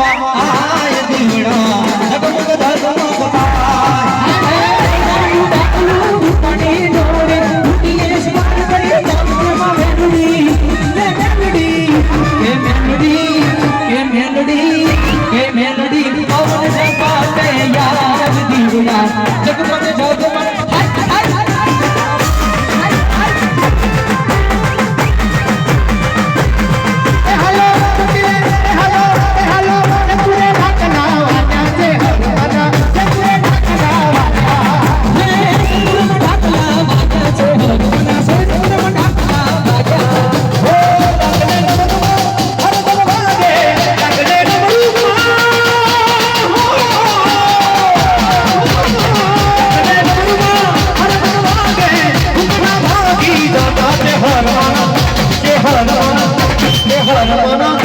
花 Hanuman Hanuman Hanuman